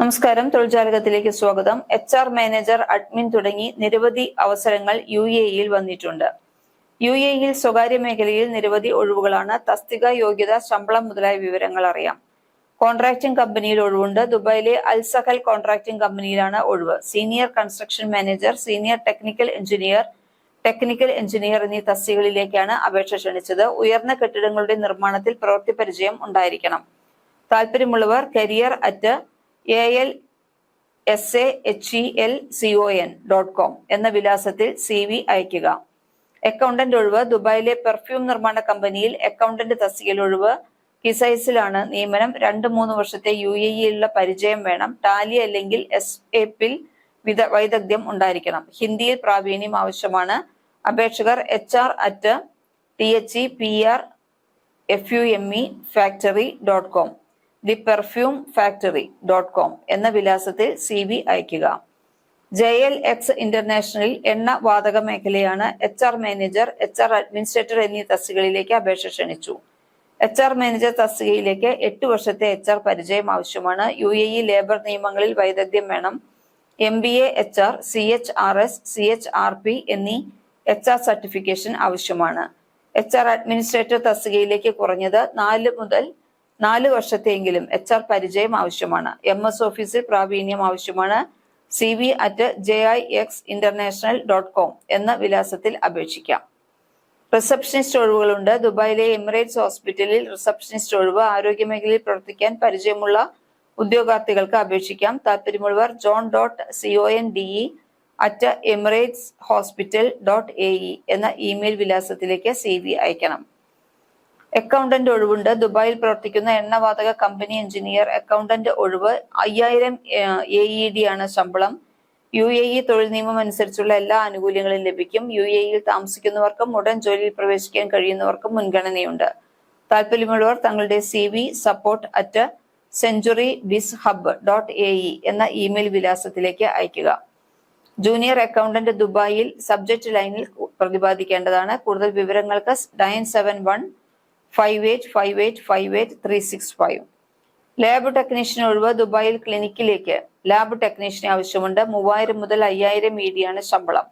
നമസ്കാരം. തൊഴിൽജാലകത്തിലേക്ക് സ്വാഗതം. H R manager admin തുടങ്ങി നിരവധി അവസരങ്ങൾ യു എ ഇയിൽ വന്നിട്ടുണ്ട്. യു എ ഇയിൽ സ്വകാര്യ മേഖലയിൽ നിരവധി ഒഴിവുകളാണ്. തസ്തിക യോഗ്യത ശമ്പളം മുതലായ വിവരങ്ങൾ അറിയാം. കോൺട്രാക്ടിംഗ് കമ്പനിയിൽ ഒഴിവുണ്ട്. ദുബായിലെ അൽസഹൽ കോൺട്രാക്ടിംഗ് കമ്പനിയിലാണ് ഒഴിവ്. Senior construction manager senior technical engineer technical engineer എന്നീ തസ്തികകളിലേക്കാണ് അപേക്ഷ ക്ഷണിച്ചത്. ഉയർന്ന കെട്ടിടങ്ങളുടെ നിർമ്മാണത്തിൽ പ്രവൃത്തി പരിചയം ഉണ്ടായിരിക്കണം. താല്പര്യമുള്ളവർ career at A L S A H E L C O N dot com എന്ന വിലാസത്തിൽ സി വി അയക്കുക അക്കൗണ്ടന്റ് ഒഴിവ് ദുബായിലെ പെർഫ്യൂം നിർമ്മാണ കമ്പനിയിൽ അക്കൗണ്ടന്റ് തസ്തികയിൽ ഒഴിവ്. കിസൈസിലാണ് നിയമനം രണ്ട് മൂന്ന് വർഷത്തെ യു എ ഇയിലുള്ള പരിചയം വേണം. ടാലി അല്ലെങ്കിൽ എസ് എ പിൽ വിദ വൈദഗ്ധ്യം ഉണ്ടായിരിക്കണം. ഹിന്ദിയിൽ പ്രാവീണ്യം ആവശ്യമാണ്. അപേക്ഷകർ H R at T H E P R F U M E factory dot com the perfume factory dot com എന്ന വിലാസത്തിൽ സി വി അയക്കുക ജെ എൽ എക്സ് ഇന്റർനാഷണലിൽ എണ്ണ വാതക മേഖലയാണ് H R manager H R administrator എന്നീ തസ്തികകളിലേക്ക് അപേക്ഷ ക്ഷണിച്ചു. എച്ച് ആർ മാനേജർ തസ്തികയിലേക്ക് എട്ട് വർഷത്തെ എച്ച് ആർ പരിചയം ആവശ്യമാണ്. യു എ ഇ ലേബർ നിയമങ്ങളിൽ വൈദഗ്ധ്യം വേണം. M B A H R C H R S C H R P എന്നീ എച്ച് ആർ സർട്ടിഫിക്കേഷൻ ആവശ്യമാണ്. എച്ച് ആർ അഡ്മിനിസ്ട്രേറ്റർ തസ്തികയിലേക്ക് കുറഞ്ഞത് നാല് മുതൽ നാല് വർഷത്തെയെങ്കിലും എച്ച് ആർ പരിചയം ആവശ്യമാണ്. എം എസ് ഓഫീസിൽ പ്രാവീണ്യം ആവശ്യമാണ്. C V at J I X international dot com എന്ന വിലാസത്തിൽ അപേക്ഷിക്കാം. റിസപ്ഷനിസ്റ്റ് ഒഴിവുകളുണ്ട്. ദുബായിലെ എമിറേറ്റ്സ് ഹോസ്പിറ്റലിൽ റിസപ്ഷനിസ്റ്റ് ഒഴിവ് ആരോഗ്യമേഖലയിൽ പ്രവർത്തിക്കാൻ പരിചയമുള്ള ഉദ്യോഗാർത്ഥികൾക്ക് അപേക്ഷിക്കാം. താല്പര്യമുള്ളവർ John dot C O N D E at Emirates hospital dot A E എന്ന ഇമെയിൽ വിലാസത്തിലേക്ക് സി വി അയക്കണം. അക്കൗണ്ടന്റ് ഒഴിവുണ്ട്. ദുബായിൽ പ്രവർത്തിക്കുന്ന എണ്ണവാതക കമ്പനി എഞ്ചിനീയർ. അക്കൗണ്ടന്റ് ഒഴിവ് അയ്യായിരം എ ഇ ഡി ആണ് ശമ്പളം. യു എ ഇ തൊഴിൽ നിയമം അനുസരിച്ചുള്ള എല്ലാ ആനുകൂല്യങ്ങളും ലഭിക്കും. യു എ ഇയിൽ താമസിക്കുന്നവർക്കും ഉടൻ ജോലിയിൽ പ്രവേശിക്കാൻ കഴിയുന്നവർക്കും മുൻഗണനയുണ്ട്. താല്പര്യമുള്ളവർ തങ്ങളുടെ C V support at century biz hub dot A E എന്ന ഇമെയിൽ വിലാസത്തിലേക്ക് അയക്കുക ജൂനിയർ അക്കൗണ്ടന്റ് ദുബായിൽ സബ്ജക്ട് ലൈനിൽ പ്രതിപാദിക്കേണ്ടതാണ്. കൂടുതൽ വിവരങ്ങൾക്ക് nine seven one five eight five eight five eight three six five lab technician ഒഴിവ് ദുബായിൽ ക്ലിനിക്കിലേക്ക്. ലാബ് ടെക്നീഷ്യൻ ആവശ്യമുണ്ട് മൂവായിരം മുതൽ അയ്യായിരം മീഡിയാണ് ശമ്പളം.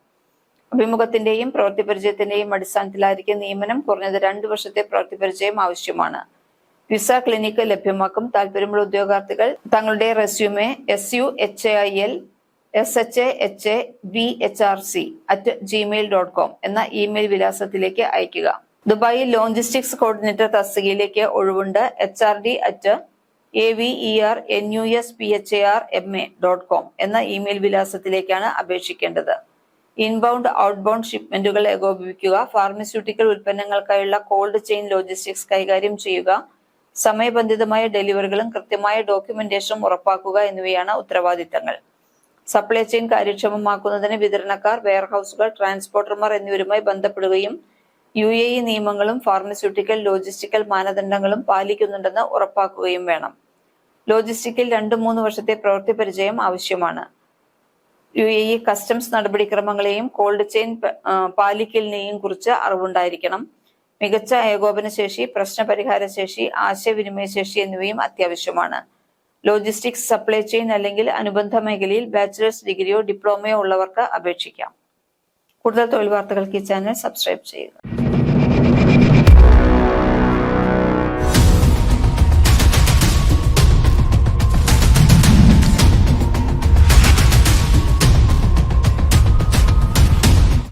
അഭിമുഖത്തിന്റെയും പ്രവൃത്തി പരിചയത്തിന്റെയും അടിസ്ഥാനത്തിലായിരിക്കും നിയമനം കുറഞ്ഞത് രണ്ട് വർഷത്തെ പ്രവൃത്തി പരിചയം ആവശ്യമാണ്. വിസ ക്ലിനിക്ക് ലഭ്യമാക്കും. താല്പര്യമുള്ള ഉദ്യോഗാർത്ഥികൾ തങ്ങളുടെ resume S U H I L S H A H A B H R C at Gmail dot com എന്ന ഇമെയിൽ വിലാസത്തിലേക്ക് അയയ്ക്കുക. ദുബായിൽ ലോജിസ്റ്റിക്സ് കോർഡിനേറ്റർ തസ്തികയിലേക്ക് ഒഴിവുണ്ട്. H R D at A V E R N U S P H A R M A dot com എന്ന email വിലാസത്തിലേക്കാണ് അപേക്ഷിക്കേണ്ടത്. Inbound outbound ഷിപ്മെന്റുകൾ ഏകോപിപ്പിക്കുക. ഫാർമസ്യൂട്ടിക്കൽ ഉൽപ്പന്നങ്ങൾക്കായുള്ള കോൾഡ് ചെയിൻ ലോജിസ്റ്റിക്സ് കൈകാര്യം ചെയ്യുക. സമയബന്ധിതമായ ഡെലിവറികളും കൃത്യമായ ഡോക്യുമെന്റേഷനും ഉറപ്പാക്കുക എന്നിവയാണ് ഉത്തരവാദിത്തങ്ങൾ. സപ്ലൈ ചെയിൻ കാര്യക്ഷമമാക്കുന്നതിന് വിതരണക്കാർ വെയർഹൌസുകൾ ട്രാൻസ്പോർട്ടർമാർ എന്നിവരുമായി ബന്ധപ്പെടുകയും യു എ ഇ നിയമങ്ങളും ഫാർമസ്യൂട്ടിക്കൽ ലോജിസ്റ്റിക്കൽ മാനദണ്ഡങ്ങളും പാലിക്കുന്നുണ്ടെന്ന് ഉറപ്പാക്കുകയും വേണം. ലോജിസ്റ്റിക്കിൽ രണ്ടു മൂന്ന് വർഷത്തെ പ്രവൃത്തി പരിചയം ആവശ്യമാണ്. യു എ ഇ കസ്റ്റംസ് നടപടിക്രമങ്ങളെയും കോൾഡ് ചെയിൻ പാലിക്കലിനെയും കുറിച്ച് അറിവുണ്ടായിരിക്കണം. മികച്ച ഏകോപന ശേഷി പ്രശ്നപരിഹാര ശേഷി ആശയവിനിമയ ശേഷി എന്നിവയും അത്യാവശ്യമാണ്. ലോജിസ്റ്റിക്സ് സപ്ലൈ ചെയിൻ അല്ലെങ്കിൽ അനുബന്ധ മേഖലയിൽ ബാച്ചിലേഴ്സ് ഡിഗ്രിയോ ഡിപ്ലോമയോ ഉള്ളവർക്ക് അപേക്ഷിക്കാം. കൂടുതൽ തൊഴിൽ വാർത്തകൾക്ക് ഈ ചാനൽ സബ്സ്ക്രൈബ് ചെയ്യുക.